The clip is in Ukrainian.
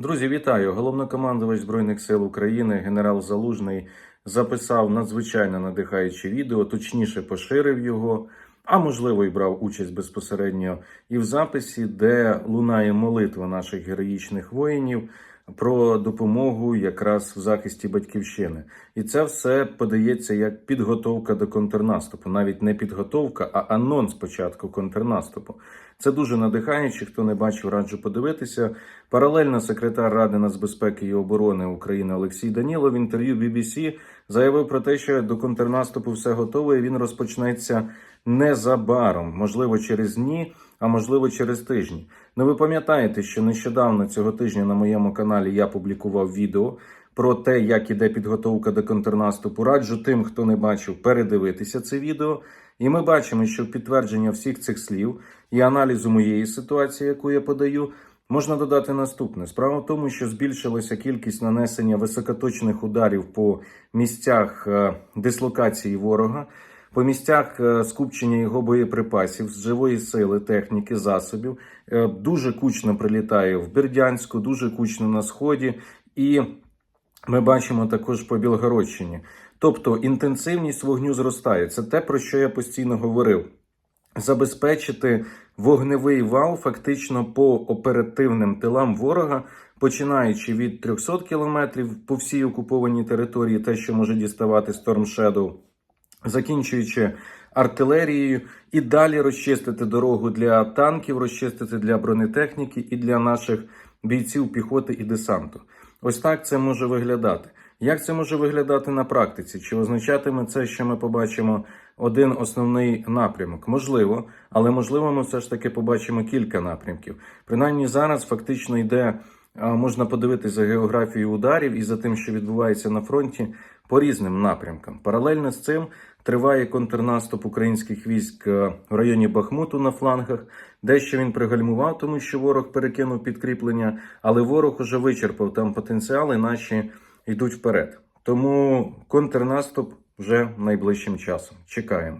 Друзі, вітаю! Головнокомандувач Збройних сил України генерал Залужний записав надзвичайно надихаюче відео, точніше поширив його, а можливо і брав участь безпосередньо і в записі, де лунає молитва наших героїчних воїнів про допомогу якраз в захисті батьківщини. І це все подається як підготовка до контрнаступу, навіть не підготовка, а анонс початку контрнаступу. Це дуже надихаюче. Хто не бачив, раджу подивитися. Паралельно секретар Ради нацбезпеки і оборони України Олексій Данілов в інтерв'ю BBC заявив про те, що до контрнаступу все готове. і Він розпочнеться незабаром, можливо, через дні, а можливо через тижні. Ну ви пам'ятаєте, що нещодавно цього тижня на моєму каналі я публікував відео про те, як іде підготовка до контрнаступу. Раджу тим, хто не бачив, передивитися це відео. І ми бачимо, що підтвердження всіх цих слів і аналізу моєї ситуації, яку я подаю, можна додати наступне. Справа в тому, що збільшилася кількість нанесення високоточних ударів по місцях е, дислокації ворога, по місцях е, скупчення його боєприпасів з живої сили, техніки, засобів. Е, Дуже кучно прилітає в Бердянську, дуже кучно на сході і. Ми бачимо також по Білгородщині. Тобто інтенсивність вогню зростає. Це те, про що я постійно говорив. Забезпечити вогневий вал фактично по оперативним тилам ворога, починаючи від 300 кілометрів по всій окупованій території, те, що може діставати Storm Shadow, закінчуючи артилерією, і далі розчистити дорогу для танків, розчистити для бронетехніки і для наших бійців піхоти і десанту. Ось так це може виглядати. Як це може виглядати на практиці? Чи означатиме це, що ми побачимо один основний напрямок? Можливо, але можливо, ми все ж таки побачимо кілька напрямків. Принаймні зараз фактично йде, можна подивитися за географією ударів і за тим, що відбувається на фронті по різним напрямкам. Паралельно з цим триває контрнаступ українських військ е, в районі Бахмуту на флангах. Дещо він пригальмував, тому що ворог перекинув підкріплення, але ворог уже вичерпав там потенціал, і наші йдуть вперед. Тому контрнаступ вже найближчим часом. Чекаємо.